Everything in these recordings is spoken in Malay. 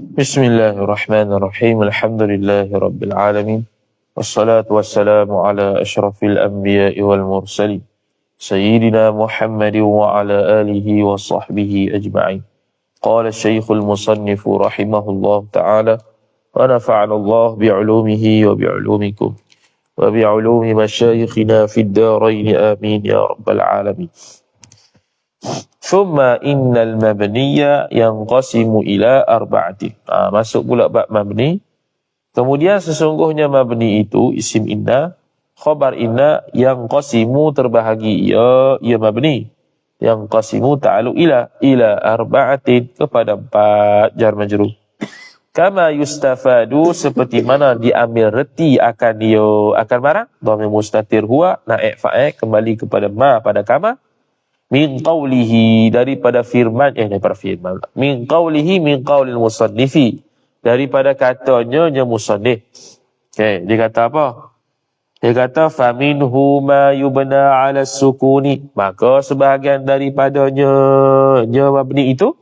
بسم الله الرحمن الرحيم الحمد لله رب العالمين والصلاة والسلام على أشرف الأنبياء والمرسلين سيدنا محمد وعلى آله وصحبه أجمعين. قال الشيخ المصنف رحمه الله تعالى ونفعنا الله بعلومه وبعلومكم وبعلوم مشايخنا في الدارين آمين يا رب العالمين. Thumma innal mabniya yang qasimu ila arba'ati. Ha, masuk pula bab mabni. Kemudian sesungguhnya mabni itu isim inna. khabar inna yang qasimu terbahagi. Ya, ya mabni. Yang qasimu ta'alu ila. Ila arba'atin kepada empat jarmajru. Kama yustafadu seperti mana diambil reti akan yo akan marah. Dhamir mustatir huwa na'i fa'il kembali kepada ma pada kama min qawlihi daripada firman eh daripada firman min qawlihi min qawlil musannifi. Daripada katanya nya musannif. Okey dia kata apa? Dia kata faminhu ma yubna ala sukuni. Maka sebahagian daripadanya nya mabni itu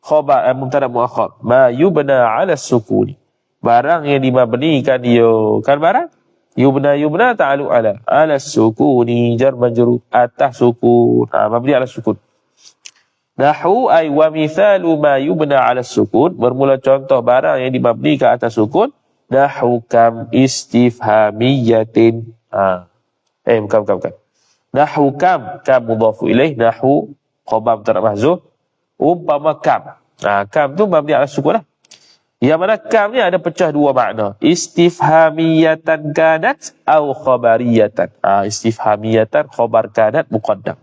khabar eh, mubtada muakhar ma yubna ala sukuni. Barang yang dimabnikan dia kan barang Yubna yubna ta'alu ala. Ala sukuni jar majrur. Atas sukun. Ha, mabni ala sukun. Nahu ay wa mithalu ma yubna ala sukun. Bermula contoh barang yang dimabni ke atas sukun. Nahu kam istifhamiyatin. Ha. Eh, bukan, bukan, bukan. Nahu kam. Kam mudhafu ilaih. Nahu khobam tak mahzuh. Umpama kam. Ha, kam tu mabni ala sukun lah. Yang mana kam ni ada pecah dua makna. Istifhamiyatan kanat atau khabariyatan. Ha, istifhamiyatan khabar kanat muqaddam.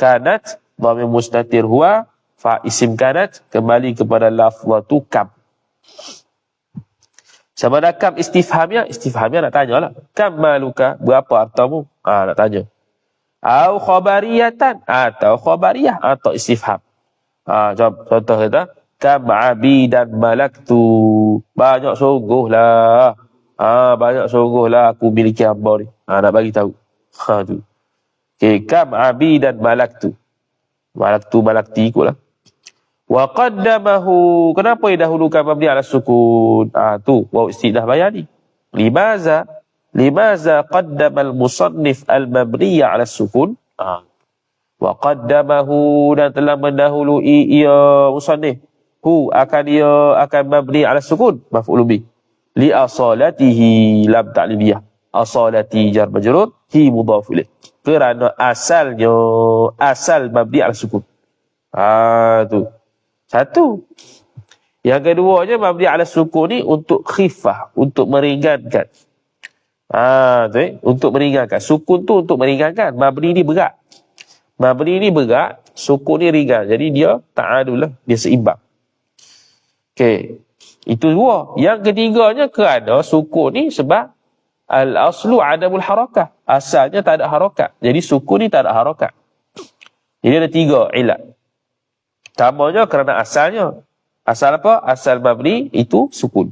Kanat, dhamir mustatir huwa, fa isim kanat, kembali kepada lafzatu kam. Sama ada kam istifhamiyah, istifhamiyah nak tanya lah. Kam maluka, berapa hartamu? Ha, nak tanya. Au khabariyatan, atau khabariyah, atau istifham. Ha, contoh kata, kam abidan malaktu. Banyak sungguh lah ha, banyak sungguh lah aku miliki hamba ni. Ha, nak bagi tahu. Ha, tu. Kam abidan malaktu. Malaktu malakti ikut lah wa qaddamahu. Kenapa dia dahulukan mabni ala sukun? Ha, tu. Waw istidah bayani limaza? Limaza qaddama al-musannif al-mabniya ala sukun? Ha. wa qaddamahu. Dan telah mendahului ia musannif hu akan dia akan mabni ala sukun maf'ul bi. Li asalatihi lam ta'liliyah asalati jar majrur hi mudhaf ilaih kerana asalnya asal mabni ala sukun. Ha tu. Satu. Yang keduanya mabni ala sukun ni untuk khifah untuk meringankan. Ha tu eh? untuk meringankan. Sukun tu untuk meringankan. Mabni ni berat. Mabni ni berat sukun ni ringan. Jadi dia ta'adul lah dia seimbang Okey. Itu dua. Yang ketiganya kerana sukun ni sebab al-aslu adamul harakah. Asalnya tak ada harakat. Jadi sukun ni tak ada harakat. Jadi ada tiga ilat. Pertamanya kerana asalnya. Asal apa? Asal mabni itu sukun.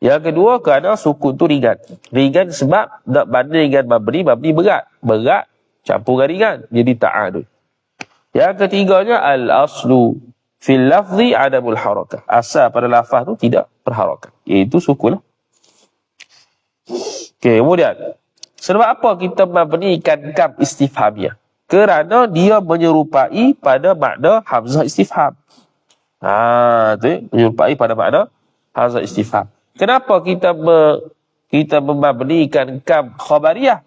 Yang kedua kerana sukun tu ringan. Ringan sebab nak banding dengan mabni, mabni berat. Berat campur dengan ringan. Jadi ta'adul. Yang ketiganya al-aslu fil lafzi adamul harakah. Asal pada lafaz tu tidak berharakat. Iaitu sukun. Okey, kemudian. Sebab apa kita memberikan kam istifhamiyah? Kerana dia menyerupai pada makna hamzah istifham. Ha, tu menyerupai pada makna hamzah istifham. Kenapa kita me, kita memberikan kam khabariyah?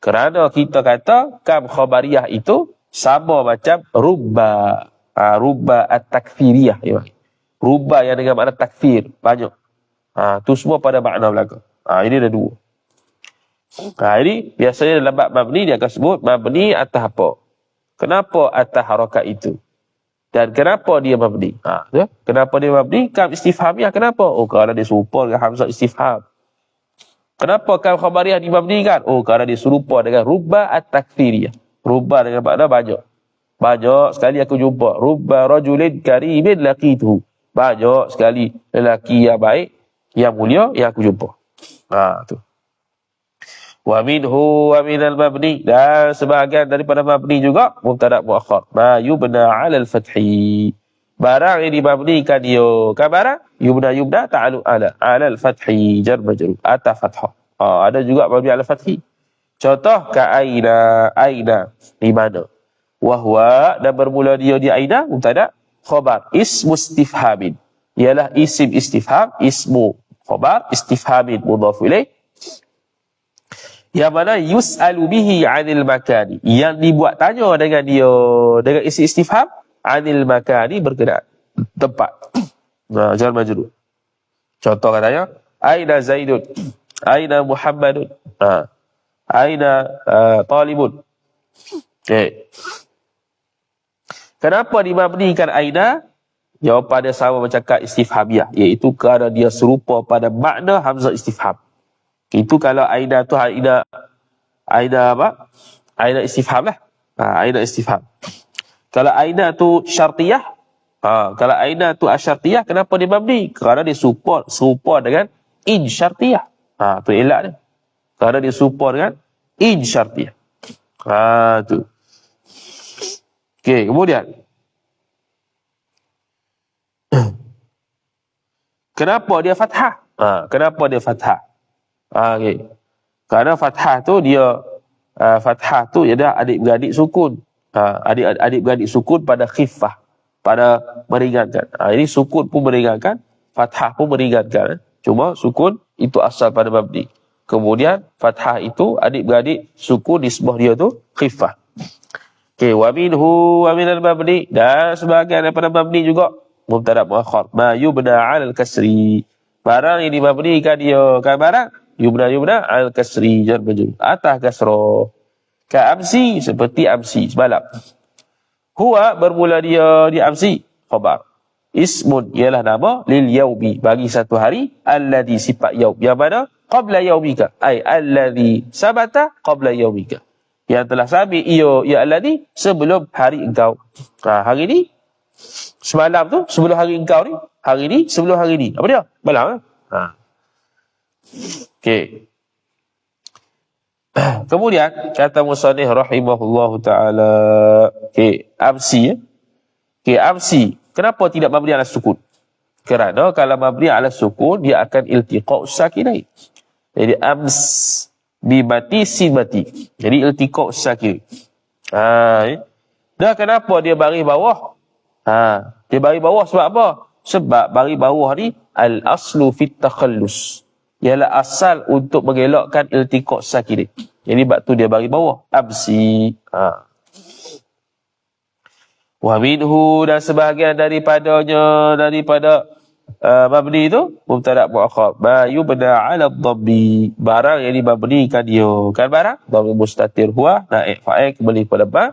Kerana kita kata kam khabariyah itu sama macam rubba ha, ruba at-takfiriyah ya. Ruba yang dengan makna takfir banyak. Ha, tu semua pada makna belaka. Ha, ini ada dua. Ha, ini biasanya dalam bab mabni dia akan sebut mabni atas apa? Kenapa atas harakat itu? Dan kenapa dia mabni? Ha, ya? Kenapa dia mabni? Kam istifhamiyah kenapa? Oh kerana dia serupa dengan hamzah istifham. Kenapa kam khabariyah dimabnikan? Oh kerana dia serupa dengan ruba at-takfiriyah. Ruba dengan makna banyak. Banyak sekali aku jumpa. Rubba rajulin karimin laqituhu. Banyak sekali lelaki yang baik, yang mulia yang aku jumpa. Ha tu. Wa minhu wa minal mabni dan sebahagian daripada mabni juga mubtada muakhar. Ma yubna 'ala al-fathi. barang yang dimabnikan dia kan barang yubda yubda ta'alu ala ala al-fathi jar majrur atas fathah ha, ada juga mabni ala fathi contoh ka aina aina di mana wahwa dan bermula dia di aina mubtada khabar ismu istifhamin ialah isim istifham ismu khabar istifhamin mudhaf ilaih yang mana yus'alu bihi 'anil makani yang dibuat tanya dengan dia dengan isi istifham anil makani berkenaan tempat. Nah, jangan majrur. Contoh katanya, aina Zaidun, aina Muhammadun, ha. aina uh, talibun. Okay. Kenapa dimabnikan aina? Jawapan dia sama macam kat istifhamiah. Iaitu kerana dia serupa pada makna hamzah istifham. Itu kalau aina tu aina, aina apa? Aina istifham lah. Ha, aina istifham. Kalau aina tu syartiyah, ha, kalau aina tu asyartiyah, kenapa dia mabni? Kerana dia support, serupa dengan in syartiyah. Ha, tu elak dia. Kerana dia support dengan in syartiyah. Ha, tu. Okey, kemudian. kenapa dia fathah? Ha, kenapa dia fathah? Ha, okay. Kerana fathah tu dia uh, fathah tu dia adik-beradik sukun ha, adik beradik sukun pada khifah pada meringankan ha, ini sukun pun meringankan fathah pun meringankan eh. cuma sukun itu asal pada mabni kemudian fathah itu adik-beradik sukun di sebuah dia tu khifah okey wa minhu wa minal mabni dan sebagian daripada mabni juga mubtada muakhar ma yubna al-kasri barang ini mabnikan dia kan barang yubna yubna al-kasri jar majrur atas kasrah Ka amsi seperti amsi semalam. Huwa bermula dia di amsi khabar. Ismun ialah nama lil yaumi bagi satu hari alladhi sifat yaum. Yang mana? Qabla yaumika. Ay alladhi sabata qabla yaumika. Yang telah sabit iyo ya alladhi sebelum hari engkau. Ha, hari ni semalam tu sebelum hari engkau ni. Hari ni sebelum hari ni. Apa dia? Malam. Eh? Ha. Okay. Kemudian kata Musanih rahimahullahu taala, okey, amsi ya. Okey, amsi. Kenapa tidak mabni ala sukun? Kerana kalau mabni ala sukun dia akan iltiqa sakinain. Jadi ams bi mati sin mati. Jadi iltiqa sakin. Ha, ya. Dah kenapa dia bagi bawah? Ha, dia bagi bawah sebab apa? Sebab bagi bawah ni al aslu fit takhallus ialah asal untuk mengelakkan iltiqat sakirin. Jadi bab tu dia bagi bawah. Absi. Ha. Wa minhu dan sebahagian daripadanya daripada mabni itu mubtada muakhar ma yubna ala dhabbi barang yang dimabnikan dia. Kan barang? Dhamma mustatir huwa naik fa'il kembali kepada ba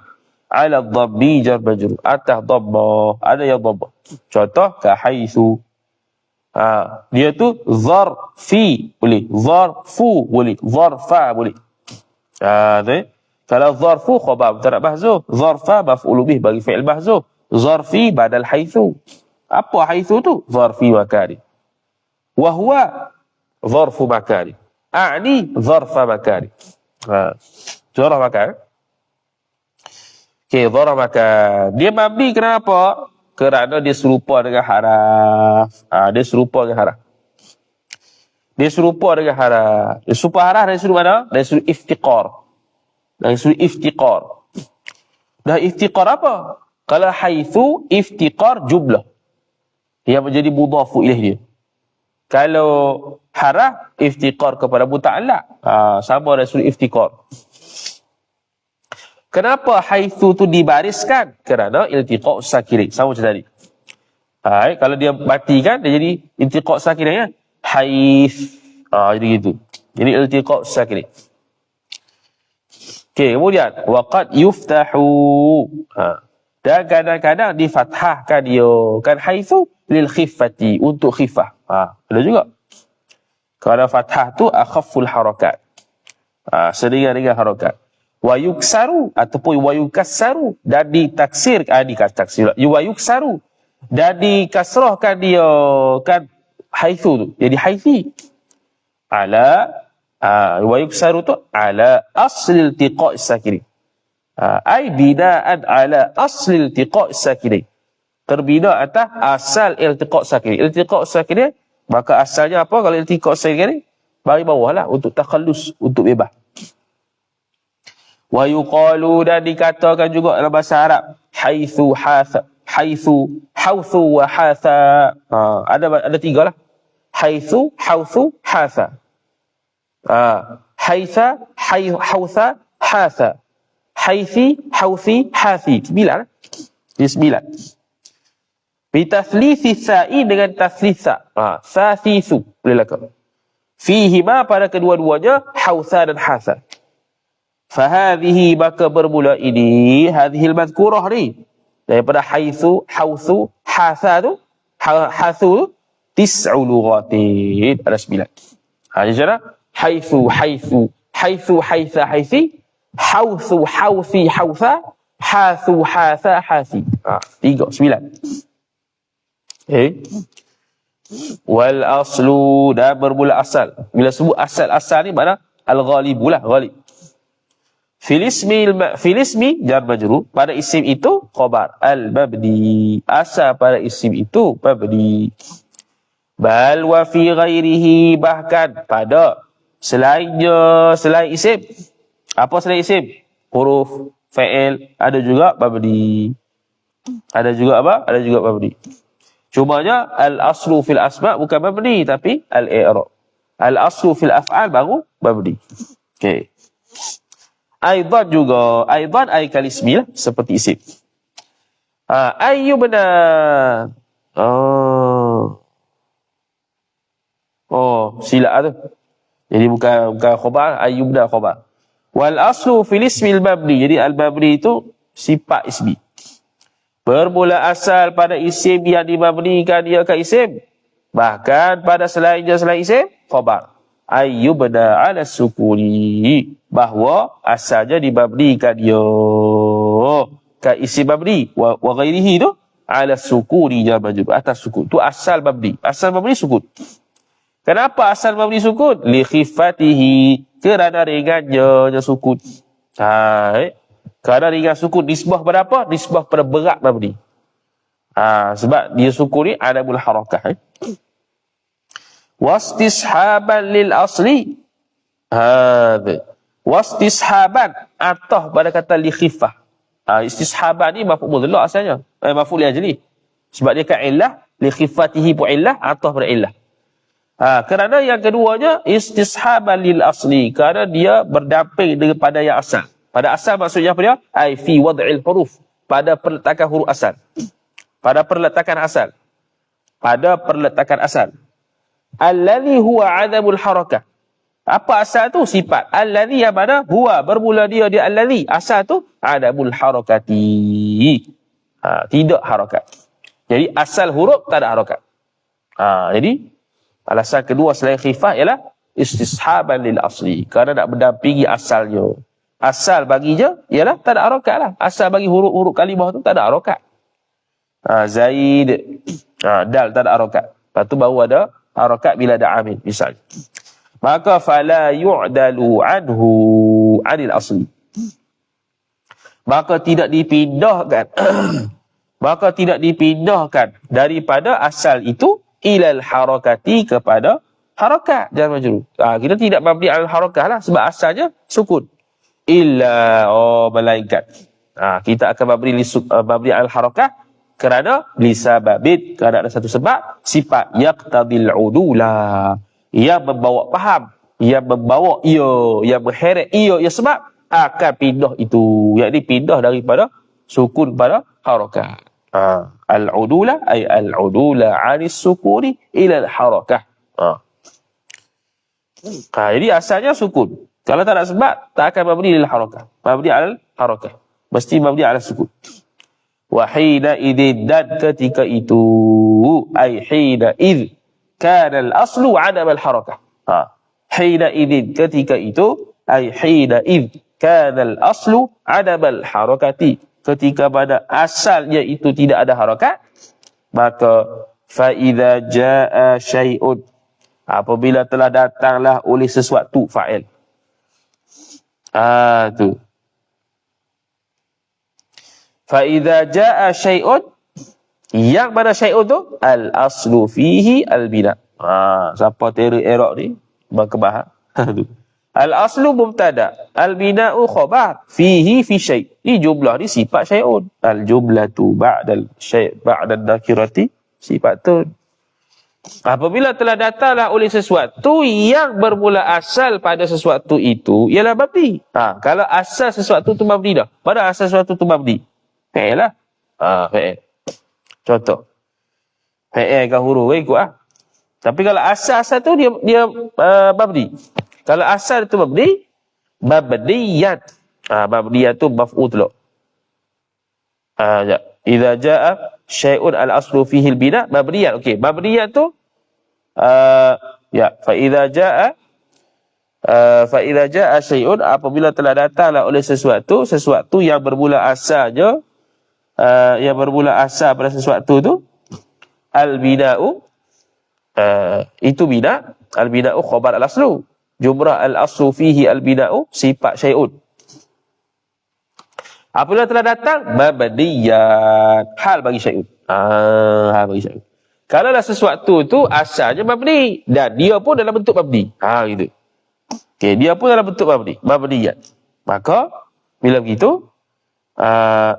ala dhabbi jar majrur. Atas dhamma ada yang dhamma contoh ka haitsu. Ha, dia tu zarfi boleh, zarfu boleh, zarfa boleh. Ha, tu, kalau zarfu khabar. Mubtada mahzuf, zarfa maf'ul bih bagi fi'il mahzuf, zarfi badal haitsu. Apa haitsu tu? Zarfi makani. Wa huwa zarfu makani. A'ni zarfa makani. Ha. Zarf makan. Okey, zarf makan. Dia mabni kenapa? kerana dia serupa dengan haraf. Ha, dia serupa dengan haraf. Dia serupa dengan haraf. Dia serupa haraf dari sudut mana? Dari sudut iftiqar. Dari sudut iftiqar. Dah iftiqar apa? Kalau haithu iftiqar jumlah. Yang menjadi mudafu ilaih dia. Kalau haraf iftiqar kepada muta'alak. Ha, sama sudut iftiqar. Kenapa haitsu tu dibariskan? Kerana iltiqa' sakirin. Sama macam tadi. Hai, kalau dia mati kan, dia jadi iltiqa' sakirin kan? Haith. Ah, jadi gitu. Jadi iltiqa' sakirin. Okey, kemudian. Waqad yuftahu. Ha. Dan kadang-kadang difathahkan dia. Kan haitsu lil khifati. Untuk khifah. Ha. Ada juga. Kerana fathah tu akhafful harakat. Ha, seringan-ringan harakat wa yuksaru ataupun wa yukassaru dan ditaksir ah ditaksir wa yuksaru dan dikasrahkan dia kan haitsu tu jadi haithi ala ah wa yuksaru tu ala asl iltiqa' sakirin ah ai bina'an ala asl iltiqa' sakirin terbina atas asal iltiqa sakin. Iltiqa sakin maka asalnya apa kalau iltiqa sakin bagi bawah lah untuk takhallus, untuk bebas. Wa yuqalu dan dikatakan juga dalam bahasa Arab haitsu hatha haitsu hauthu wa hatha. Ha, ada ada tiga lah. Haitsu, hauthu, hatha. Ha, haitha, hay, hautha, hatha. Haithi, hauthi, hathi. Sembilan. Dia sembilan. Bitathlisi sa'i dengan tathlisa. Ha, thithu. Boleh lakar. Fihima pada kedua-duanya, hautha dan hatha. Fahadhihi maka bermula ini hadhil mazkurah ni daripada haitsu hautsu hatha tu hathu tu tis'u lughatin ada sembilan. Ha jadi cara haitsu haitsu haitsu haitha haithi hautsu hauthi hautha hathu hatha hathi. Ha tiga sembilan. Eh? Wal aslu dah bermula asal. Bila sebut asal-asal ni mana al-ghalibulah ghalib. Filismi filismi jar majrur pada isim itu khabar al mabdi asal pada isim itu mabdi bal wa fi ghairihi bahkan pada selainnya selain isim. Apa selain isim? Huruf fa'il ada juga mabdi ada juga apa? Ada juga mabdi cumanya al aslu fil asma bukan mabdi tapi al i'rab al aslu fil af'al baru mabdi okey Aidan juga. Aidan ay kalismi lah. Seperti isim. Ha, ayyubna. Oh. Oh, silap lah tu. Jadi bukan bukan khobar, ayyubna khobar. Wal aslu fil ismil mabni. Jadi al-mabni itu sifat ismi. Bermula asal pada isim yang dimabnikan dia ke isim. Bahkan pada selainnya selain isim, khobar. Ayyubna ala sukuni. Bahawa asalnya dibabdikan dia. Ka isi babdi wa, wa ghairihi tu ala sukuni jar majrur atas sukun. Tu asal babdi asal babdi sukun. Kenapa asal babdi sukun? Li khifatihi. Kerana ringannya sukun. Ha eh? Kerana ringan sukun nisbah pada apa? Nisbah pada berat babdi ha sebab dia sukun ni ada mul harakah eh? wastishaban lil asli. Hadha wastishaban atah pada kata li khifah. Ha, istishaban ni maf'ul mudhalla asalnya. Eh, maf'ul ajli sebab dia kan illah li khifatihi pu illah atah pada illah. Ha, kerana yang keduanya istishaban lil asli. Kerana dia berdamping dengan pada yang asal pada asal maksudnya apa dia ai fi wad'il huruf pada perletakan huruf asal pada perletakan asal pada perletakan asal Alladhi huwa adamul harakah. Apa asal tu? Sifat. Alladhi yang mana? Huwa. Bermula dia dia alladhi. Asal tu? Adamul harakati. Ha, tidak harakat. Jadi asal huruf tak ada harakat. Ha, jadi alasan kedua selain khifah ialah istishaban lil asli. Kerana nak mendampingi asalnya. Asal baginya ialah tak ada harakat lah. Asal bagi huruf-huruf kalimah tu tak ada harakat. Ha, Zaid. Ha, dal tak ada harakat. Lepas tu baru ada harakat bila ada amil misalnya maka fala yu'dalu anhu anil asli maka tidak dipindahkan maka tidak dipindahkan daripada asal itu ilal harakati kepada harakat jangan majrur ha, kita tidak mabni al harakah lah sebab asalnya sukun illa oh malaikat ha, kita akan mabni uh, mabni al harakah kerana lisababit kerana ada satu sebab sifat yaqtadil udula yang membawa faham yang membawa ia yang mengheret ia ya sebab akan pindah itu yakni pindah daripada sukun pada harakat ha. al udula ay al udula anis sukuni ila al harakah ha. ha. jadi asalnya sukun kalau tak ada sebab tak akan mabni lil harakah mabni al harakah mesti mabni al sukun Wahina idin dan ketika itu ay hina id kana al aslu adam al harakah. Ha. Hina idin ketika itu ay hina id kana al aslu adam al harakati. Ketika pada asalnya itu tidak ada harakat maka fa idza jaa syai'un apabila telah datanglah oleh sesuatu fa'il. Ah tu. Fa idza jaa syai'un Yang mana syai'un tu? Al-aslu fihi al-bina. Ha, siapa teori erok ni? Berkebahar. Al-aslu mubtada. Al-bina'u khabar. Fihi fi syai'. Ni jumlah ni sifat syai'un. Al-jumlatu ba'dal syai' ba'dal nakirati. Sifat tu. Apabila telah datanglah oleh sesuatu yang bermula asal pada sesuatu itu ialah mabdi. Ha, kalau asal sesuatu tu mabdi dah. Pada asal sesuatu tu mabdi. Fa'il lah. Ha, fa'il. Contoh. Fa'il kan huruf eh, ikut lah. Tapi kalau asal-asal tu dia dia uh, mabdi. Kalau asal tu mabdi, mabdiyat. Ha, mabdiyat tu maf'ul tu. Ha, ya. Iza ja'a syai'un al-aslu fihi al-bina, mabdiyat. Okey, mabdiyat tu uh, ya fa idza jaa uh, fa idza jaa syai'un apabila telah datanglah oleh sesuatu sesuatu yang bermula asalnya uh, yang bermula asal pada sesuatu tu al bina'u uh, itu bina al bina'u khabar al aslu. Jumrah al aslu fihi al bina'u sifat syai'un. Apabila telah datang mabdiyat hal bagi syai'un. Ah hal bagi syai'un kalau lah sesuatu tu asalnya mabni dan dia pun dalam bentuk mabni. Ha gitu. Okey, dia pun dalam bentuk mabni, mabniyat. Maka bila begitu uh,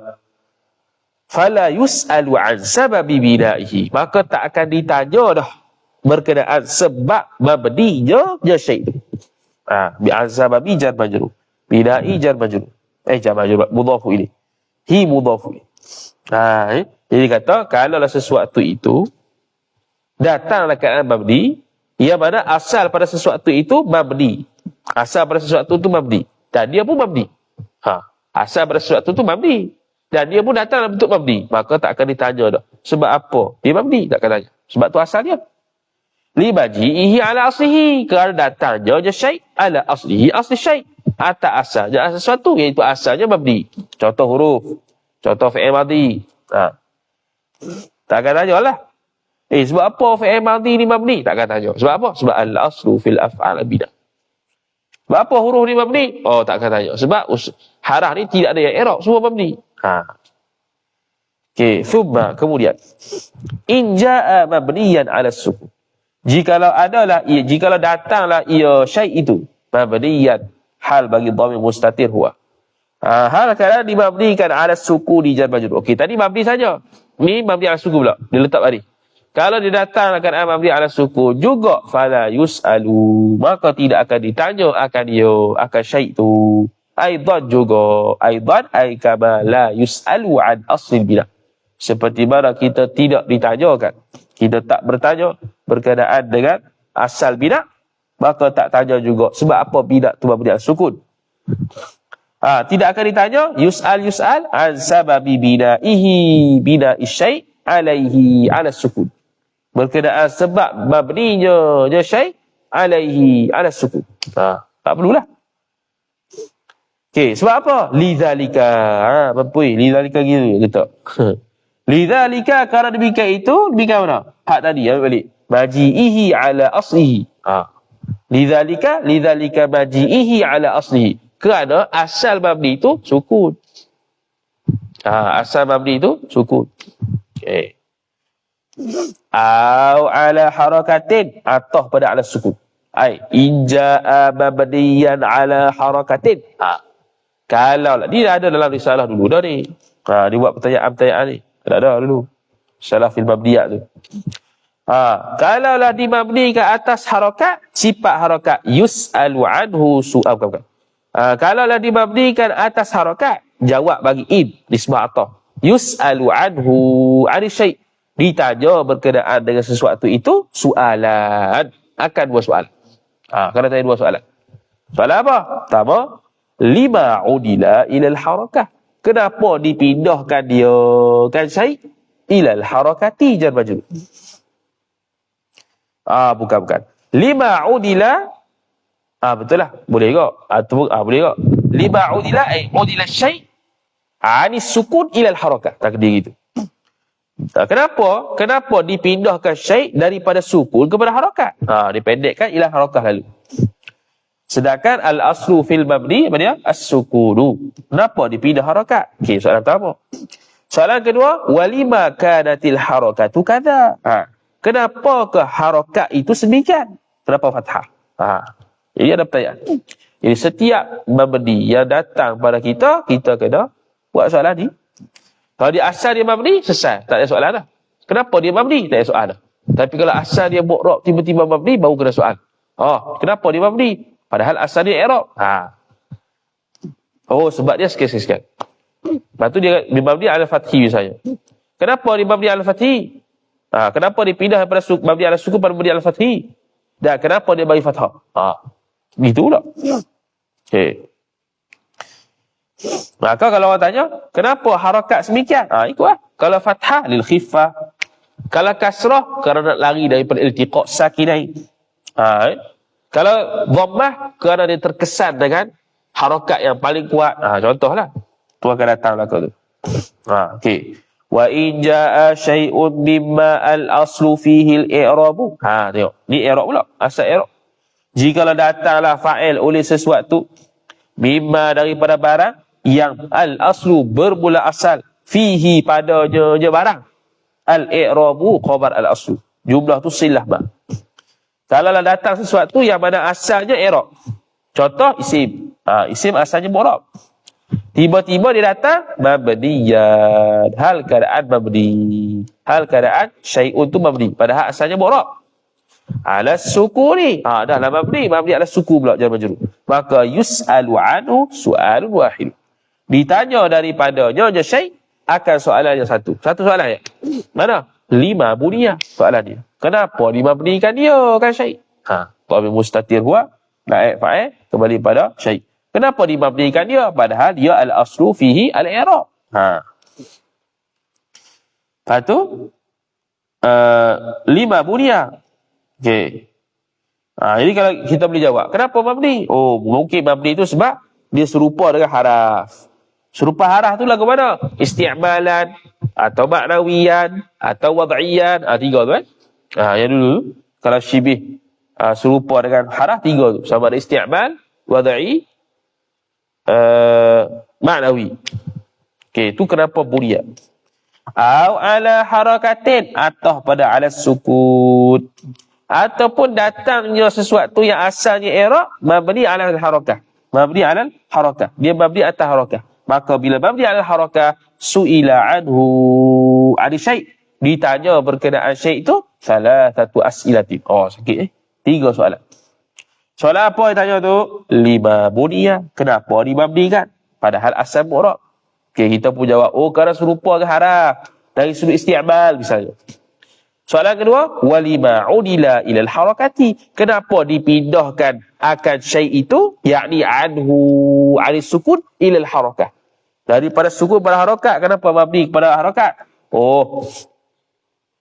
fala yus'alu an sababi bina'ihi. Maka tak akan ditanya dah berkenaan sebab mabninya dia syai tu. Ha, bi azababi jar majrur. Bina'i jar majrur. Eh jar majrur mudhafu ini. Hi mudhafu. Ha, eh? Jadi kata kalau lah sesuatu itu datanglah keadaan mabdi yang mana asal pada sesuatu itu mabdi asal pada sesuatu itu mabdi dan dia pun mabdi ha asal pada sesuatu itu mabdi dan dia pun datang dalam bentuk mabdi maka tak akan ditanya dah sebab apa? Dia mabdi tak akan tanya. Sebab tu asalnya. Li bajihi ala aslihi. Kerana datangnya je syai ala aslihi asli syai atas asalnya sesuatu iaitu asalnya mabdi contoh huruf. Contoh fi'il madi ha. Tak akan tanya lah Eh sebab apa fi'il madhi ni mabni? Takkan tanya. Sebab apa? Sebab al-aslu fil af'al bidah. Sebab apa huruf ni mabni? Oh takkan tanya. Sebab harah ni tidak ada yang i'rab, semua mabni. Ha. Okey, thumma kemudian in jaa mabniyan 'ala sukun. Jikalau adalah ia, jikalau datanglah ia syai itu mabniyan hal bagi dhamir mustatir huwa. Ha, hal kadang dimabnikan ala suku di jar majrur. Okey, tadi mabni saja. Ni mabni ala suku pula. Dia letak bari. Kalau dia datang akan amri ala suku juga fala yus'alu. Maka tidak akan ditanya akan dia akan syait tu. Aidan juga. Aidan ai kama la yus'alu an asl bila. Seperti mana kita tidak ditanyakan kita tak bertanya berkenaan dengan asal bidak maka tak tanya juga. Sebab apa bidak tu mabni al sukun? Ha, tidak akan ditanya yus'al yus'al an sababi bina'ihi bina'i syai' alaihi ala sukun berkenaan sebab mabninya je syai alaihi ala sukun. Ha, tak perlulah. Okey, sebab apa? Lidzalika. Ha, berpui lidzalika gitu gitu. lidzalika kerana demikian itu, demikian mana? Hak tadi ambil balik. Maji'ihi ala aslihi. Ha. Lidzalika, lidzalika maji'ihi ala aslihi. Kerana asal mabni itu sukun. Ha, asal mabni itu sukun. Okey. Au ala harakatin atau pada ala sukun. Ai inja'a mabniyan ala harakatin. Ha. Kalau lah, dia ada dalam risalah dulu dah ni. Ha, dia buat pertanyaan-pertanyaan ni. Ada ada dulu. Risalah fil mabniyat tu. Ha, kalau lah dimabnikan atas harakat, sifat harakat yus'alu anhu su'al bukan, bukan. Ha, kalau lah atas harakat, jawab bagi in, nisbah atau. Yus'alu anhu ani syait ditanya berkenaan dengan sesuatu itu soalan akan dua soalan. Ha, kena tanya dua soalan. Soalan apa? Pertama, lima udila ilal harakah. Kenapa dipindahkan dia kan syai ilal harakati jar majrur? Ah bukan bukan. Lima udila Ah betul lah. Boleh ke? Ah, tu, ah boleh ke? Lima udila eh udila syai ani sukun ilal harakah. Takdir gitu. Kenapa? Kenapa dipindahkan syait daripada sukun kepada harakat? Ha, dipendekkan ialah harakah lalu. Sedangkan al-aslu fil mabni apa dia? As-sukunu. Kenapa dipindah harakat? Okey, soalan pertama. Soalan kedua, walima kanatil harakatu kadza. Ha. Kenapa ke harakat itu sedemikian? Kenapa fathah? Ha. Jadi ada pertanyaan. Jadi setiap mabdi yang datang pada kita, kita kena buat soalan ni. Kalau dia asal dia mabdi, selesai. Tak ada soalan dah. Kenapa dia mabdi? Tak ada soalan dah. Tapi kalau asal dia mu'rab tiba-tiba mabdi, baru kena soal. Oh, kenapa dia mabdi? Padahal asal dia i'rab. Ha. Oh, sebab dia sekian-sekian. Lepas tu dia mabdi ala fathi misalnya. Kenapa dia mabdi ala fathi? Ha, kenapa dia pindah daripada suku, mabdi ala suku pada mabdi ala fathi? Dan kenapa dia bagi fathah? Ha, gitu pula. Okay. Maka kalau orang tanya, kenapa harakat semikian? Ha, ikutlah. Kalau fathah, lil khifah. Kalau kasrah, kerana nak lari daripada iltiqat sakinai. Ha, eh? Kalau dhammah, kerana dia terkesan dengan harakat yang paling kuat. Ha, contohlah. Tu akan datang belakang tu. Ha, okey. Wa in jaa syai'un mimma al-aslu fihi al-i'rabu. Ha, tengok. Ni i'rab pula. Asal i'rab. Jikalau datanglah fa'il oleh sesuatu mimma daripada barang yang al-aslu bermula asal fihi padanya je barang. Al-i'rabu khabar al-aslu. Jumlah tu silah ba. Kalau lah datang sesuatu yang mana asalnya i'rab. Contoh isim. Ha, isim asalnya mu'rab. Tiba-tiba dia datang mabniyat. Hal keadaan mabni. Hal keadaan syai'un tu mabni. Padahal asalnya borok. Ala suku ni. Ha, dah lah mabni. Mabni ala suku pula jalan majrur. Maka yus'alu anhu su'alun wahid. Ditanya daripadanya je syai' akan soalan yang satu. Satu soalan ya. Mana? Lima buniyah soalan dia. Kenapa lima benikan dia kan syai'? Ha. Tapi mustatir huwa. Naik fa'e. Kembali pada syai'. Kenapa dimabnikan dia? Padahal dia al-aslu fihi al-i'rab. Ha. Lepas tu, uh, lima bunia. Okey. Ha, jadi kalau kita boleh jawab, kenapa mabni? Oh, mungkin mabni itu sebab dia serupa dengan haraf. Serupa haraf tu lagu mana? Isti'malan, atau maknawiyan, atau wad'iyan. Ha, tiga tu kan? Ha, yang dulu, kalau syibih ha, serupa dengan haraf, tiga tu. Sama ada isti'mal, wad'i, uh, maknawi. Okey, itu kenapa buria. Au ala harakatin atau pada ala sukut. Ataupun datangnya sesuatu yang asalnya i'rab mabni ala harakah. Mabni ala harakah. Dia mabni atas harakah. Maka bila mabni ala harakah suila anhu ada syai' ditanya berkenaan syai' itu salah satu asilatin. Oh sakit eh. Tiga soalan. Soalan apa yang tanya tu? Lima bunia. Kenapa dimabdikan? Padahal asal mu'rab. Okay, kita pun jawab, oh kerana serupa ke haraf. Dari sudut isti'amal misalnya. Soalan kedua, walima udila ilal harakati. Kenapa dipindahkan akan syai itu, yakni anhu anis sukun ilal harakah. Daripada sukun pada harakat, kenapa mabdi kepada harakat? Oh,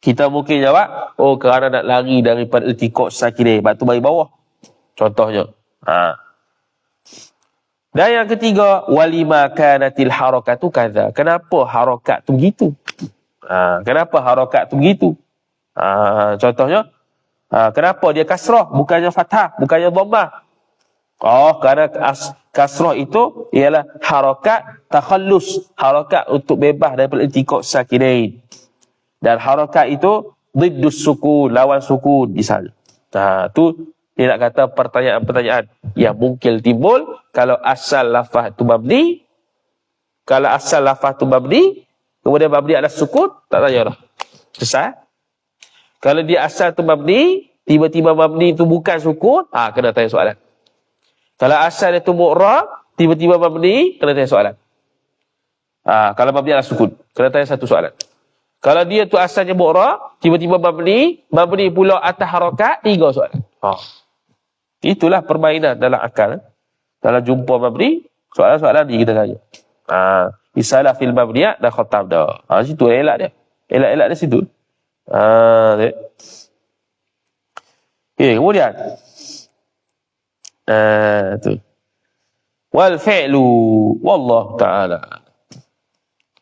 kita mungkin jawab, oh kerana nak lari daripada iltikot sakit batu bagi bawah. Contohnya. Ha. Dan yang ketiga, walima kanatil harakatu kaza. Kenapa harakat tu begitu? Ha. Kenapa harakat tu begitu? Ha. Contohnya, ha. kenapa dia kasrah bukannya fathah, bukannya dhammah? Oh, kerana kasrah itu ialah harakat takhallus, harakat untuk bebas daripada intikok sakinain. Dan harakat itu diddus suku, lawan suku misalnya. Ha, tu dia nak kata pertanyaan-pertanyaan yang mungkin timbul kalau asal lafaz tu mabni. Kalau asal lafaz tu mabni kemudian mabni adalah sukun tak tanya dah. Selesai. Kalau dia asal tu mabni tiba-tiba mabni tu bukan sukun ah ha, kena tanya soalan kalau asal dia tu mu'rab tiba-tiba mabni kena tanya soalan ha, kalau mabni adalah sukun kena tanya satu soalan kalau dia tu asalnya mu'rab tiba-tiba mabni mabni pula atas harakat tiga soalan ha. Itulah permainan dalam akal. Dalam jumpa mabni, soalan-soalan ni kita tanya. Ha, isalah fil mabniyat dah khatam dah. Ha, situ elak dia. Elak-elak dia situ. Ha, dia. Okay, kemudian. Ha, tu. Wal fi'lu. Wallah ta'ala.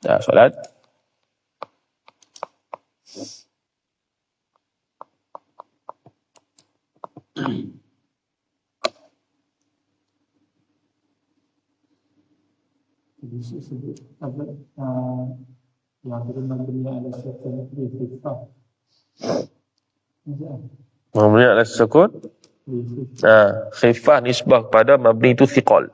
Ya, soalan. Mm-hmm. Jadi sebut apa uh, yang kedua mabni ala sukun di khifah Mabni ala sukun. Ha, khifah nisbah kepada mabni itu thiqal.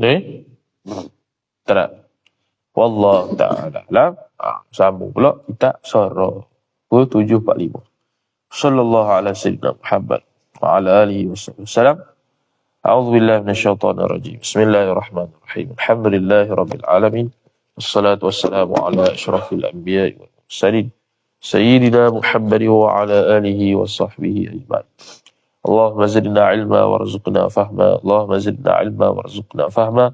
Ni? Tak nak. Wallahu ta'ala alam. Ha, sambung pula kita surah 2745. Sallallahu ala sayyidina Muhammad wa ala alihi wasallam. أعوذ بالله من الشيطان الرجيم بسم الله الرحمن الرحيم الحمد لله رب العالمين والصلاة والسلام على أشرف الأنبياء والمرسلين سيدنا محمد وعلى آله وصحبه أجمعين اللهم زدنا علما وارزقنا فهما. اللهم زدنا علما وارزقنا فهما.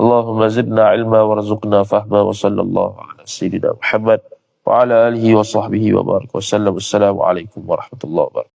اللهم زدنا علما وارزقنا فهما. وصلى الله على سيدنا محمد وعلى آله وصحبه وبارك وسلم. السلام عليكم ورحمة الله وبركاته.